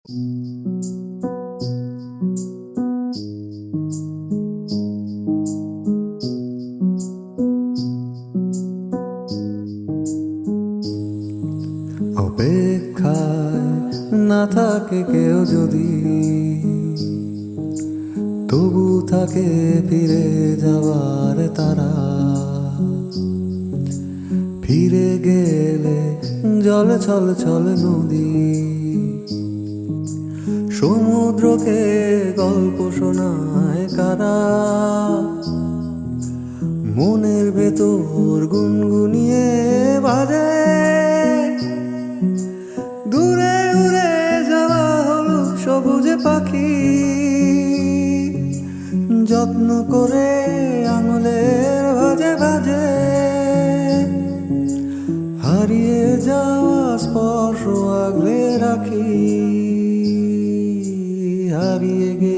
অপেক্ষায় না থাকে কেউ যদি, তবু থাকে ফিরে যাওয়ার তারা। ফিরে গেলে জলে ছল ছল নদী শোনায় কারা? মনের ভেতর গুনগুনিয়ে বাজে। দূরে উড়ে যাওয়া হলো সবুজে পাখি। যত্ন করে আঙুলের ভাজে ভাজে। হারিয়ে যাওয়া স্পর্শ আগলে রাখি। হারিয়ে গেলে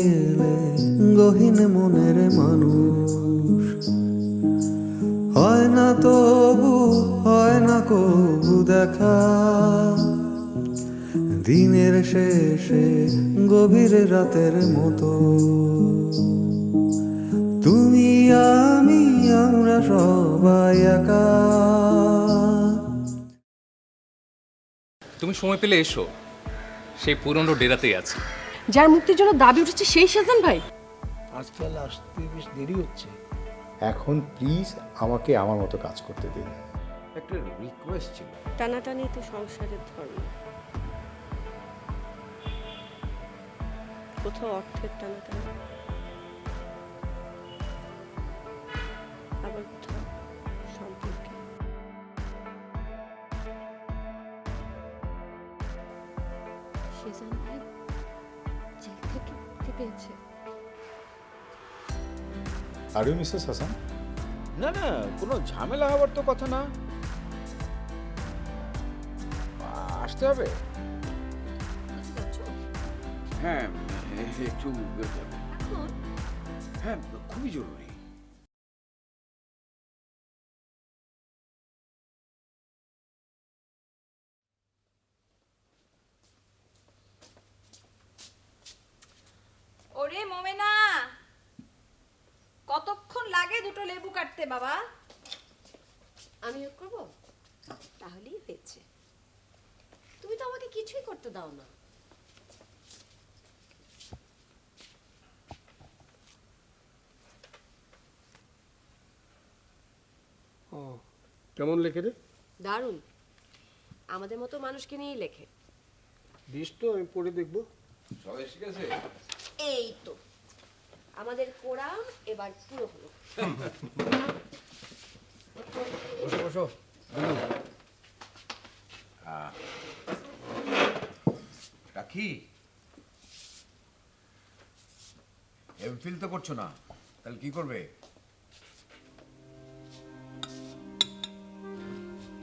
গহীন মনের মানুষ। হয় না তবু হয় না কবু দেখা। দিনের শেষে গভীর রাতের মতো। তুমি আমি আমরা সবাই একা। তুমি সময় পেলে এসো। সেই পুরনো ডেরাতেই আছে। যার মুক্তির জন্য দাবি উঠেছে সেই শাহজাহান ভাই। আজকাল আসতে বেশ দেরি হচ্ছে। এখন প্লিজ আমাকে আমার মতো কাজ করতে দিন। একটা রিকোয়েস্ট ছিল। টানাটানি তো সংসারের ধর্ম। কোথাও অর্থের টানাটানি। আবার আর ইউ মিসেস হাসান না না কোনো ঝামেলা হওয়ার তো কথা না। আসতে হবে। হ্যাঁ একটু হ্যাঁ খুবই জরুরি। ওরে মোমেনা লাগে দুটো লেবু কাটতে বাবা। আমি হেল্প করব? তাহলেই হয়েছে। তুমি তো আমাকে কিছুই করতে দাও না। ও কেমন লেখে রে? দারুণ। আমাদের মতো মানুষকে নিয়েই লেখে। দিস তো আমি পড়ে দেখব। সবাই শিখেছে? এই তো। আমাদের কোরাম এবার পুরো হলো। বসো বসো। রাখি। এমফিল তো করছ না তাহলে কি করবে?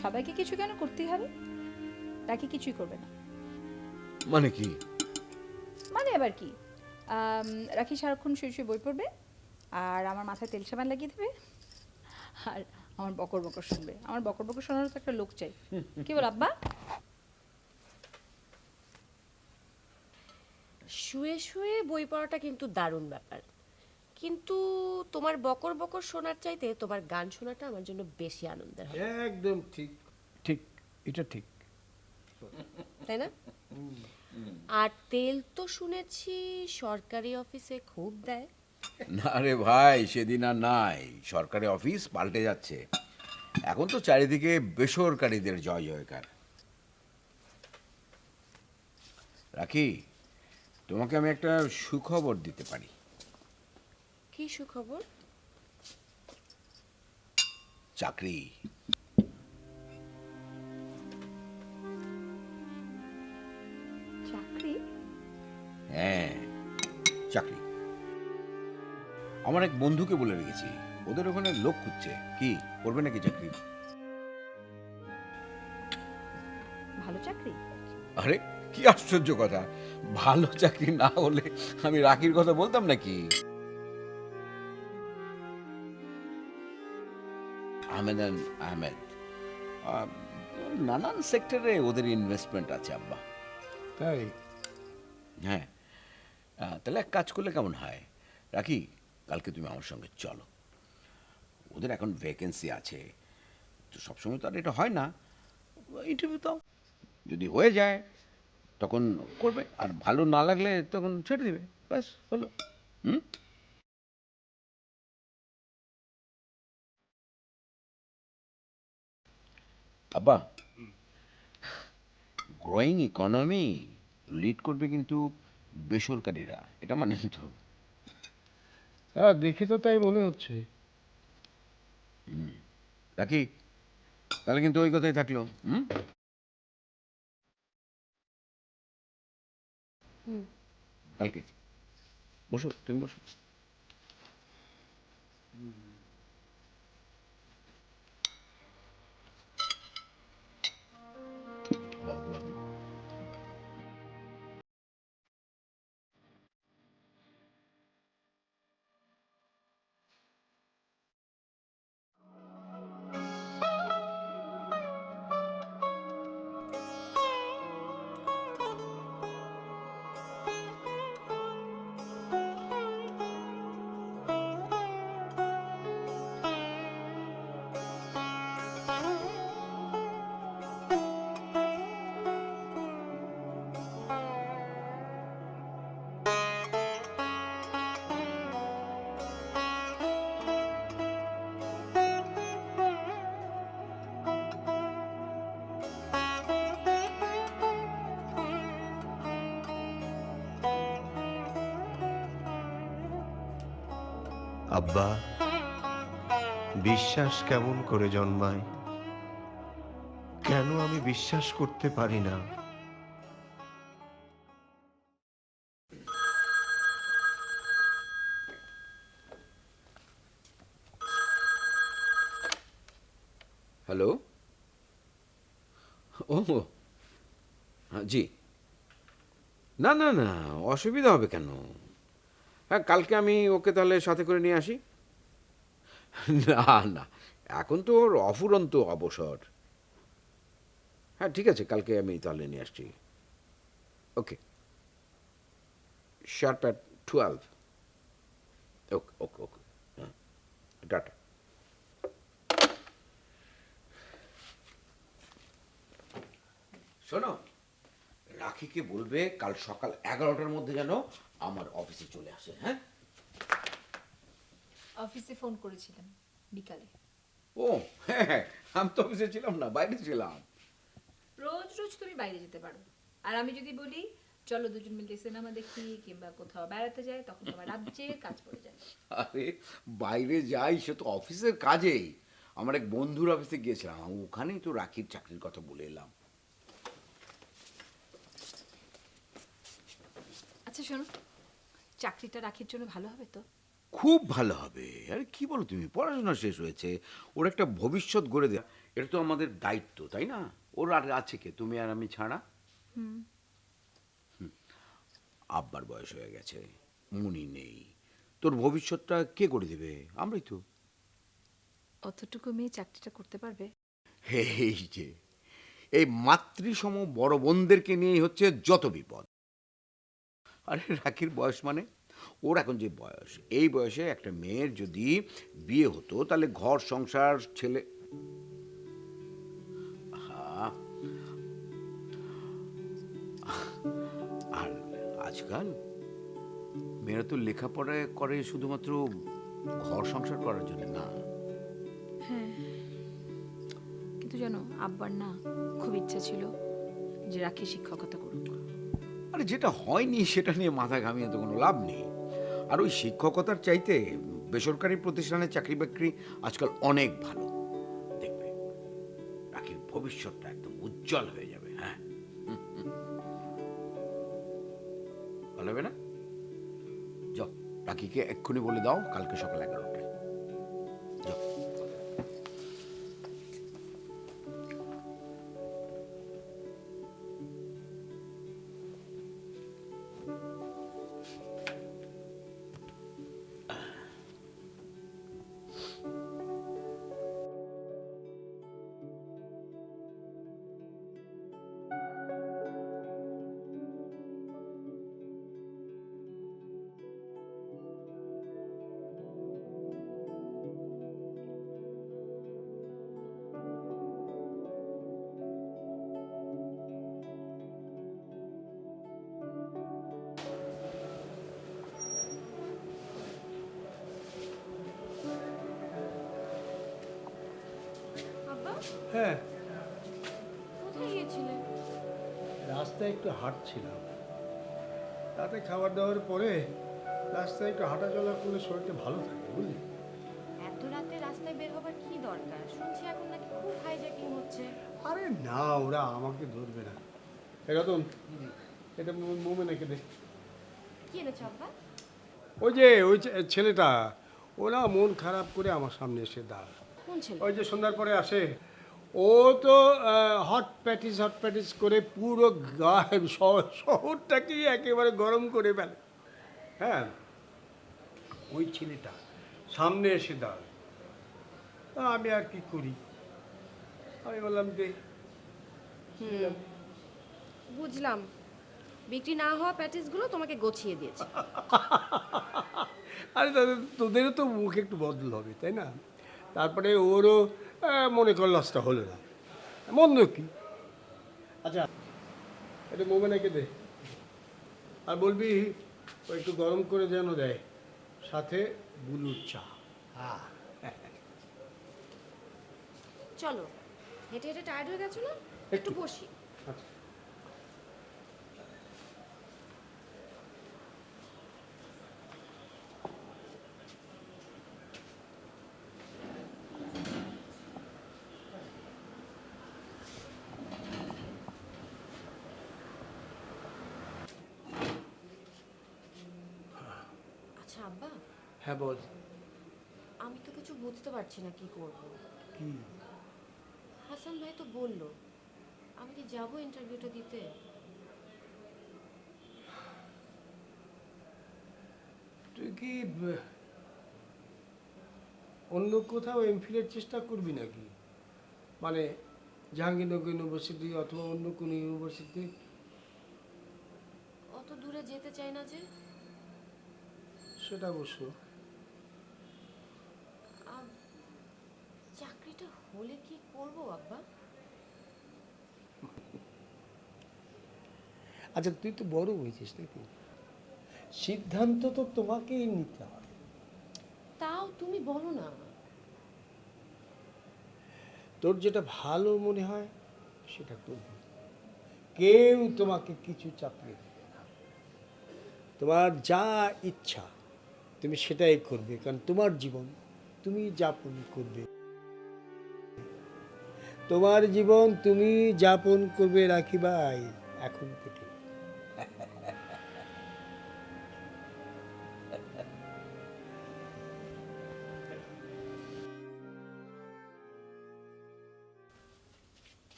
সবাইকে কিছু কেন করতেই হবে? তাকে কিছুই করবে না। মানে কি? মানে আবার কি? রাখি সারাক্ষণ শুয়ে শুয়ে বই পড়বে আর আমার মাথায় তেল সাবান লাগিয়ে দেবে আর আমার বকর বকর শুনবে। আমার বকর বকর শোনার তো একটা লোক চাই। কি বল আব্বা? শুয়ে শুয়ে বই পড়াটা কিন্তু দারুণ ব্যাপার। কিন্তু তোমার বকর বকর শোনার চাইতে তোমার গান শোনাটা আমার জন্য বেশি আনন্দের হয় একদম ঠিক। ঠিক এটা ঠিক। তাই না? আর তেল তো শুনেছি সরকারি অফিসে খুব দেয়। না রে ভাই সেদিন আর নাই। সরকারি অফিস পাল্টে যাচ্ছে। এখন তো চারিদিকে বেসরকারিদের জয় জয়কার। রাখি তোমাকে আমি একটা সুখবর দিতে পারি। কি সুখবর? চাকরি চাকরি। চাকরি। আমার এক বন্ধুকে বলে রেখেছি ওদের ওখানে লোক খুঁজছে। কি করবে নাকি চাকরি? ভালো চাকরি? আরে কি আশ্চর্য কথা। ভালো চাকরি না হলে আমি রাখির কথা বলতাম নাকি? আহমেদ অ্যান্ড আহমেদ আহ, নানান সেক্টরে ওদের ইনভেস্টমেন্ট আছে আব্বা। তাই? হ্যাঁ। তাহলে এক কাজ করলে কেমন হয়? রাখি কালকে তুমি আমার সঙ্গে চলো। ওদের এখন ভ্যাকেন্সি আছে। তো সবসময় তো আর এটা হয় না। ইন্টারভিউ দাও যদি হয়ে যায় তখন করবে। আর ভালো না লাগলে তখন ছেড়ে দেবে। ব্যাস হলো। হুম? আব্বা গ্রোয়িং ইকোনমি লিড করবে কিন্তু বেসরকারিরা এটা মানে তো। হ্যাঁ দেখে তো তাই মনে হচ্ছে। রাখি? তাহলে কিন্তু ওই কথাই থাকল হুম? কালকে। বসো তুমি বসো। আব্বা বিশ্বাস কেমন করে জন্মায়? কেন আমি বিশ্বাস করতে পারি না? হ্যালো? ও হ্যাঁ, জি। না না না অসুবিধা হবে কেন? হ্যাঁ কালকে আমি ওকে তাহলে সাথে করে নিয়ে আসি। না না, এখন তো ওর অফুরন্ত অবসর। হ্যাঁ ঠিক আছে, কালকে আমি তাহলে নিয়ে আসছি। Okay. Sharp at twelve. Okay okay okay. হ্যাঁ টাটা। শোনো রাখিকে বলবে? কাল সকাল এগারোটার মধ্যে যেন আমার অফিসে চলে আসে হ্যাঁ? অফিসে ফোন করেছিলাম বিকালে। ও হ্যাঁ হ্যাঁ, আমি তো অফিসে ছিলাম না বাইরে ছিলাম। রোজ রোজ তুমি বাইরে যেতে পারো। আর আমি যদি বলি চলো দুজন মিলে সিনেমা দেখি কিংবা কোথাও বেড়াতে যাই তখন তোমার রাজ্যের কাজ পড়ে যায়। আরে বাইরে যাই সে তো অফিসের কাজেই। আমার এক বন্ধুর অফিসে গিয়েছিলাম ওখানেই তো রাখির চাকরির কথা বলে এলাম। আচ্ছা শোনো। চাকরিটা রাখির জন্য ভালো হবে তো? খুব ভালো হবে। আরে কি বলো তুমি? পড়াশোনা শেষ হয়েছে। ওর একটা ভবিষ্যৎ গড়ে দেওয়া এটা তো আমাদের দায়িত্ব তাই না? ওর আর আছে কে? তুমি আর আমি ছাড়া? হুম। আব্বার বয়স হয়ে গেছে। মুনি নেই। তোর ভবিষ্যৎটা কে করে দেবে? আমরাই তো। অতটুকু মেয়ে চাকরিটা করতে পারবে? এই যে। এই মাতৃসম বড় বোনদেরকে নিয়েই হচ্ছে যত বিপদ। আরে রাখির বয়স মানে? ওর এখন যে বয়স, এই বয়সে একটা মেয়ের যদি বিয়ে হতো, তাহলে ঘর, সংসার, ছেলে। আর আজকাল মেয়েরা তো লেখাপড়া করে শুধুমাত্র ঘর, সংসার করার জন্য, না? কিন্তু জানো, আব্বার না খুব ইচ্ছা ছিল যে রাখি শিক্ষকতা করুক। আরে যেটা হয়নি সেটা নিয়ে মাথা ঘামিয়ে তো কোনো লাভ নেই। আর ওই শিক্ষকতার চাইতে বেসরকারি প্রতিষ্ঠানে চাকরি বাকরি আজকাল অনেক ভালো। দেখবে রাখির ভবিষ্যৎটা একদম উজ্জ্বল হয়ে যাবে হ্যাঁ। ভালো হবে না? যাও রাখিকে এক্ষুনি বলে দাও, কালকে সকাল এগারোটায় হ্যাঁ। কোথায় গিয়েছিলে? রাস্তায় একটু হাঁটছিলাম। রাতে খাবার দাবার পরে রাস্তায় একটু হাঁটা চলা করলে শরীরটা ভালো থাকে বুঝলি? এত রাতে রাস্তায় বের হবার কি দরকার? শুনছি এখন নাকি খুব হাইজ্যাকিং হচ্ছে। আরে না ওরা আমাকে ধরবে না। রতন এটা মোমে নাকি দে। কি এনেছো আব্বা ওই যে ওই ছেলেটা ওরা মন খারাপ করে আমার সামনে এসে দাঁড়া কোন ছেলে? ওই যে সন্ধ্যার পরে আসে। ও তো হট প্যাটিস হট প্যাটিস করে পুরো গায়ে শহর- শহরটাকেই একেবারে গরম করে ফেলে। হ্যাঁ ওই ছেলেটা সামনে এসে দাঁড়ায় আমি আর কি করি? আমি বললাম যে বুঝলাম। বিক্রি না হওয়া প্যাটিসগুলো তোমাকে গছিয়ে দিয়েছে। আরে তাদের তোদেরও তো মুখ একটু বদল হবে তাই না? তারপরে ওরও মনে কর লসটা হলো না। মন্দ কি? আচ্ছা। এটা মোমেনাকে দে। আর বলবি ও একটু গরম করে যেন দেয়। সাথে বুলুর চা। হ্যাঁ। চলো। হেঁটে হেঁটে টায়ার্ড হয়ে গেছো না? একটু। বসি। আচ্ছা। আচ্ছা আব্বা হ্যাঁ বল। আমি তো কিছু বুঝতে পারছি না কি করব। কি? হাসান ভাই তো বলল আমি কি যাব ইন্টারভিউটা দিতে? তুই কি অন্য কোথাও এমফিলের চেষ্টা করবি নাকি? মানে জাহাঙ্গীরনগর ইউনিভার্সিটি অথবা অন্য কোনো ইউনিভার্সিটি অত দূরে যেতে চাই না যে। সেটা অবশ্য। চাকরিটা হলে কি করব আব্বা? আচ্ছা তুই তো বড় হয়েছিস নাকি সিদ্ধান্ত তো তোমাকেই নিতে হবে। তাও তুমি বলো না। তোর যেটা ভালো মনে হয় সেটা করবি। কেউ তোমাকে কিছু চাপিয়ে দেবে না। তোমার যা ইচ্ছা তুমি সেটাই করবে কারণ তোমার জীবন তুমি যাপন করবে। তোমার জীবন তুমি যাপন করবে রাখিবাই এখন থেকে।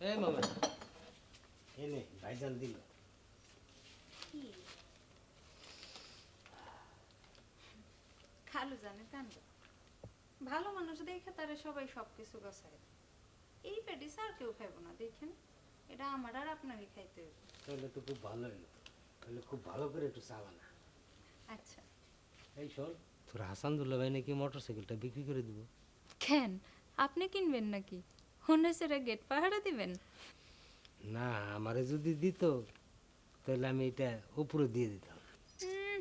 এই মামা। এনে ভাইজান দিল। খালু জানে কাণ্ড ভালো মানুষ দেখে তারা সবাই সব কিছু গছায় এই প্যাটিস আর কেউ খাইব না দেখেন। এটা আমার আর আপনারই খাইতে হবে তাহলে তো খুব ভালো হলো তাহলে খুব ভালো করে একটু চালানা আচ্ছা। এই শোন। তোর হাসানদুল্লাহ ভাই নাকি মোটর সাইকেলটা বিক্রি করে দিব? কেন? আপনি কিনবেন নাকি? হন্ডাসেরা গেট পাহারা দিবেন? না আমারে যদি দিত তাহলে আমি এটা উপরে দিয়ে দিতাম। হুম,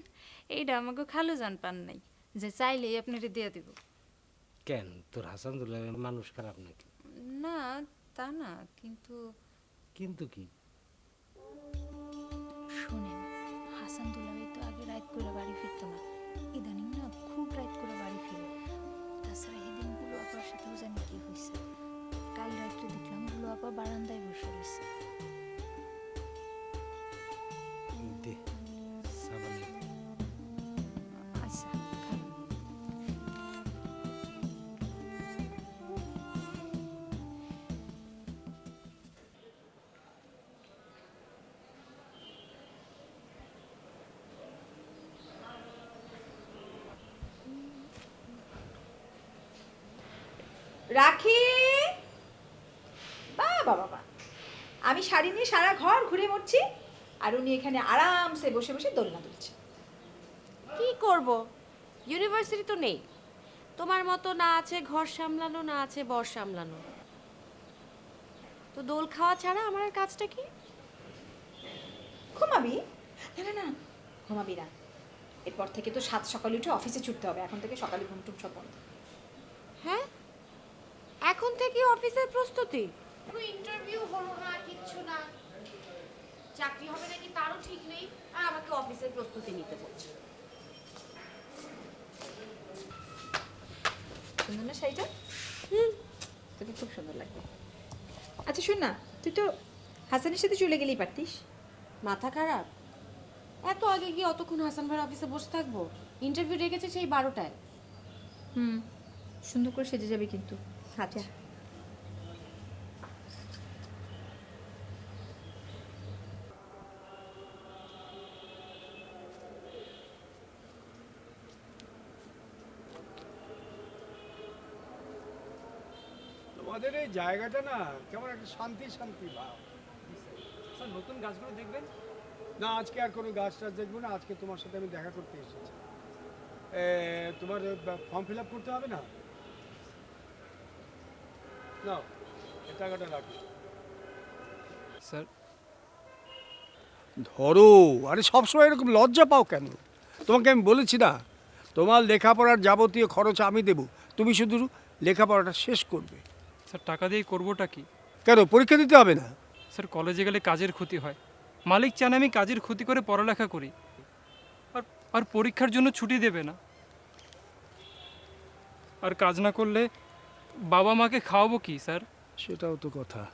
এইটা আমাকে খালু জান পান নাই। যে চাইলেই আপনারে দিয়ে দিব। কেন? তোর ভাই মানুষ খারাপ নাকি? না তা না কিন্তু কিন্তু কি? শোনেন হাসান দুলাভাই তো আগে রাত করে বাড়ি ফিরতো না। ইদানিং না খুব রাত করে বাড়ি ফিরে। তাছাড়া এই দিনগুলো আপার সাথেও জানি কি হয়েছে কাল রাত্রে দেখলাম বুলু আপা বারান্দায় বসে রয়েছে রাখি। বা বাবা বাবা আমি শাড়ি নিয়ে সারা ঘর ঘুরে মরছি আর উনি এখানে আরামসে বসে বসে দোলনা দুলছে কি করব? ইউনিভার্সিটি তো নেই। তোমার মতো না আছে ঘর সামলানো না আছে বর সামলানো। তো দোল খাওয়া ছাড়া আমার আর কাজটা কি? ঘুমাবি? না না না ঘুমাবি না। এরপর থেকে তো সাত সকালে উঠে অফিসে ছুটতে হবে। এখন থেকে সকালে ঘুম টুম সব বন্ধ। হ্যাঁ? এখন থেকে অফিসের প্রস্তুতি। ইন্টারভিউ হলো না কিচ্ছু না। চাকরি হবে নাকি তারও ঠিক নেই আর আমাকে অফিসের প্রস্তুতি নিতে বলছে। সুন্দর না শাড়িটা? হুম। তোকে খুব সুন্দর লাগবে। আচ্ছা শোন না তুই তো হাসানের সাথে চলে গেলেই পারতিস। মাথা খারাপ? এত আগে গিয়ে অতক্ষণ হাসান ভাইয়ের অফিসে বসে থাকব? ইন্টারভিউ রেখেছে সেই বারোটায়। হুম সুন্দর করে সেজে যাবে কিন্তু। আচ্ছা। তোমাদের এই জায়গাটা না কেমন একটা শান্তি শান্তি ভাব। স্যার নতুন গাছগুলো দেখবেন? না আজকে আর কোনো গাছ টাছ দেখব না। আজকে তোমার সাথে আমি দেখা করতে এসেছি। এ, তোমার ফর্ম ফিল আপ করতে হবে না? নাও এই টাকাটা রাখো স্যার। ধরো আরে সবসময় এরকম লজ্জা পাও কেন? তোমাকে আমি বলেছি না তোমার লেখাপড়ার যাবতীয় খরচ আমি দেব। তুমি শুধু লেখাপড়াটা শেষ করবে। স্যার টাকা দিয়ে করবোটা কি? কেন পরীক্ষা দিতে হবে না? স্যার কলেজে গেলে কাজের ক্ষতি হয়। মালিক চান আমি কাজের ক্ষতি করে পড়ালেখা করি। আর আর পরীক্ষার জন্য ছুটি দেবে না। আর কাজ না করলে বাবা মাকে খাওয়াবো কি স্যার? সেটাও তো কথা।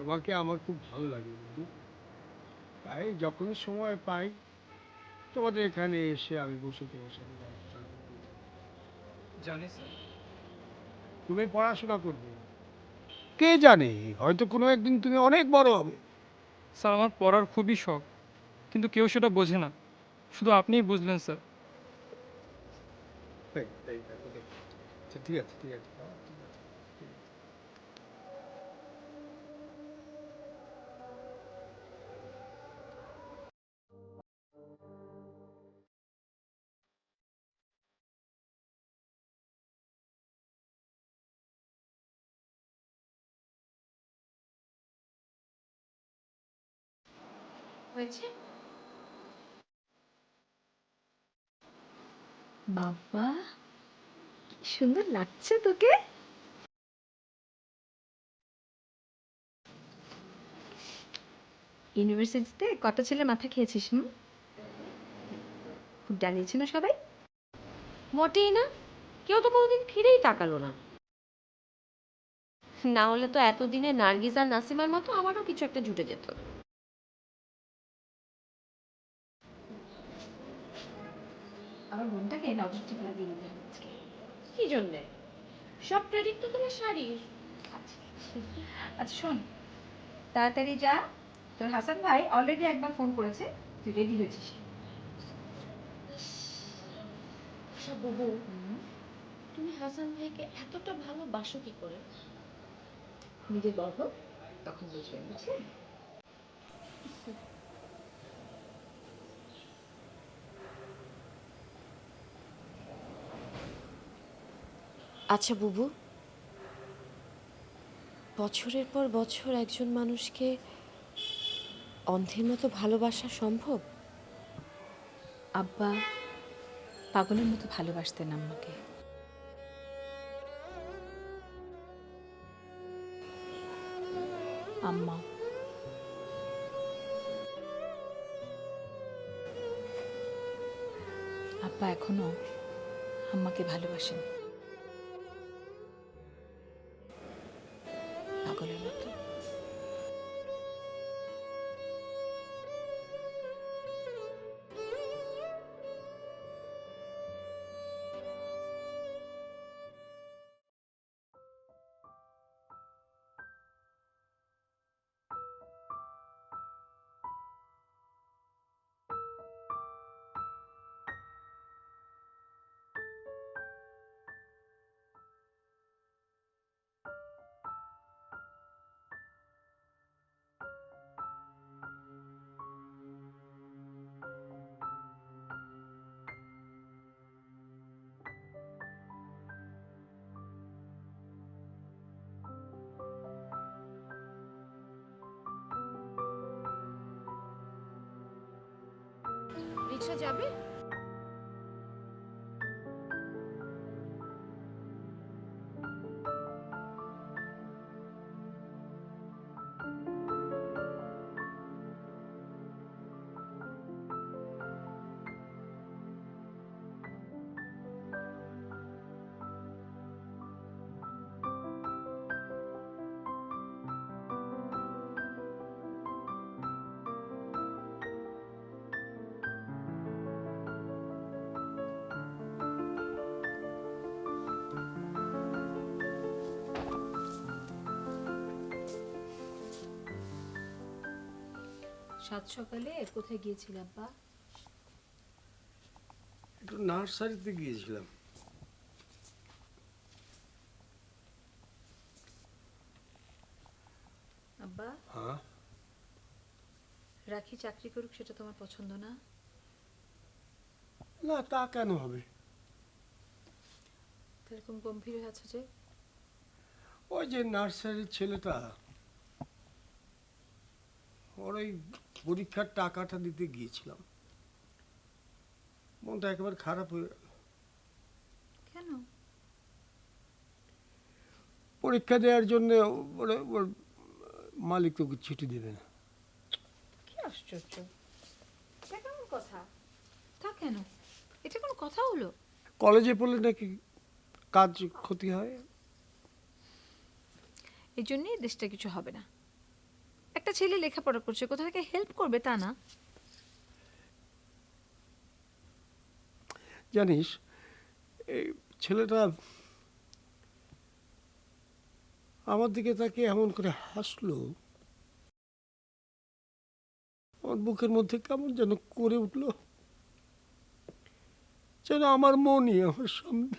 তোমাকে আমার খুব ভালো লাগে বন্ধু। তাই যখন সময় পাই তোমাদের এখানে এসে আমি বসে তোমার সাথে জানি স্যার। তুমি পড়াশোনা করবে। কে জানে হয়তো কোনো একদিন তুমি অনেক বড় হবে। স্যার আমার পড়ার খুবই শখ কিন্তু কেউ সেটা বোঝে না। শুধু আপনিই বুঝলেন স্যার। আচ্ছা, ঠিক আছে ঠিক আছে। হয়েছে? বাবা কি সুন্দর লাগছে তোকে। ইউনিভার্সিটিতে কত ছেলে মাথা খেয়েছিস হুম? খুব জানিয়েছে না সবাই? মোটেই না। কেউ তো কোনোদিন ফিরেই তাকালো না। না হলে তো এতদিনে নার্গিস আর নাসিমার মতো আমারও কিছু একটা জুটে যেত। আমার বোনটাকে নজর টিপা দিয়ে আজকে। কি জন্যে? সব ক্রেডিট তো তোমার শাড়ির আচ্ছা শোন। তাড়াতাড়ি যা। তোর হাসান ভাই অলরেডি একবার ফোন করেছে তুই রেডি হয়েছিস। আচ্ছা তুমি হাসান ভাইকে এতটা ভালোবাসো কি করে? নিজের গর্ব তখন বুঝবে বুঝলি? আচ্ছা বুবু। বছরের পর বছর একজন মানুষকে অন্ধের মতো ভালোবাসা সম্ভব? আব্বা, পাগলের মতো ভালোবাসতেন আম্মাকে। আম্মা। আব্বা এখনও আম্মাকে ভালোবাসেন। আসা যাবে? সাত সকালে কোথায় গিয়েছিল আব্বা একটু নার্সারিতে গিয়েছিলাম। আব্বা? হ্যাঁ? রাখি চাকরি করুক সেটা তোমার পছন্দ না? না তা কেন হবে? এরকম গম্ভীর হয়ে আছো যে? ওই যে নার্সারির ছেলেটা ওর ওই পরীক্ষার টাকাটা দিতে গিয়েছিলাম। মনটা একেবারে খারাপ হয়ে গেল। কেন? পরীক্ষা দেওয়ার জন্য ওর মালিক তোকে ছুটি দেবে না। কি আশ্চর্য। কেমন কথা? তা কেন? এটা কোনো কথা হলো? কলেজে পড়লে নাকি কাজ ক্ষতি হয়? এই জন্যই দেশটা কিছু হবে না। একটা ছেলে লেখাপড়া করছে, কোথা থেকে হেল্প করবে তা না। জানিস, এই ছেলেটা আমার দিকে তাকে এমন করে হাসলো। আমার বুকের মধ্যে কেমন যেন করে উঠল। যেন আমার মনই আমার সামনে।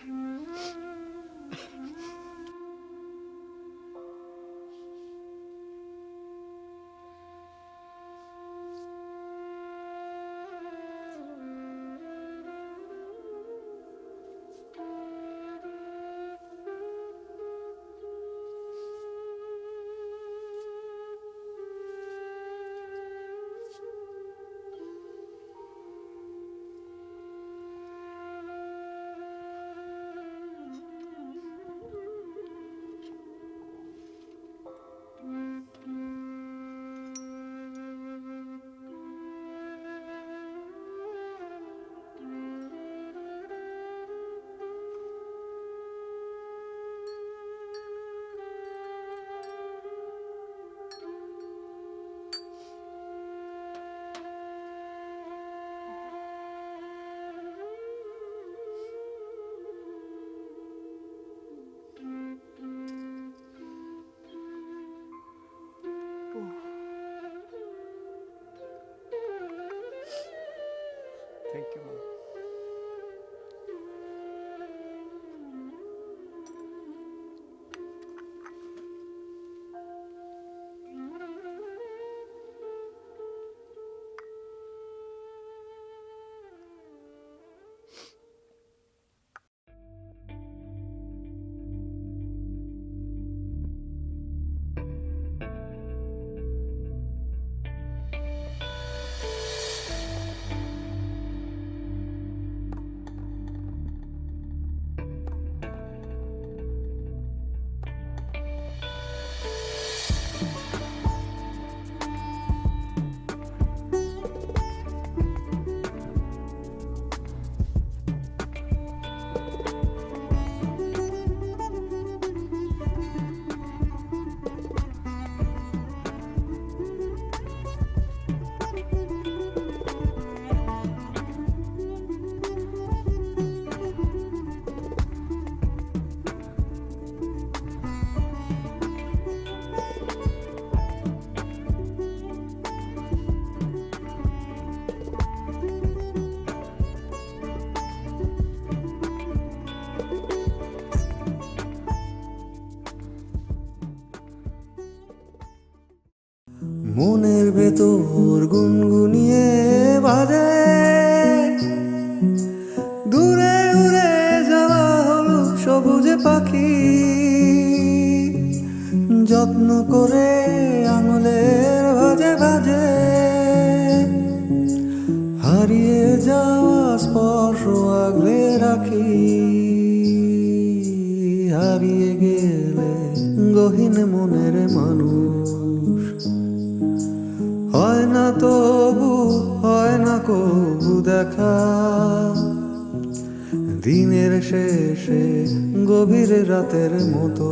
মনের ভেতর গুনগুনিয়ে বাজে। দূরে উড়ে যাওয়া হলো সবুজে পাখি। যত্ন করে আঙুলের ভাজে ভাজে। হারিয়ে যা রাখি। হারিয়ে গেলে গহীন মনের কবু দেখা। দিনের শেষে গভীর রাতের মতো।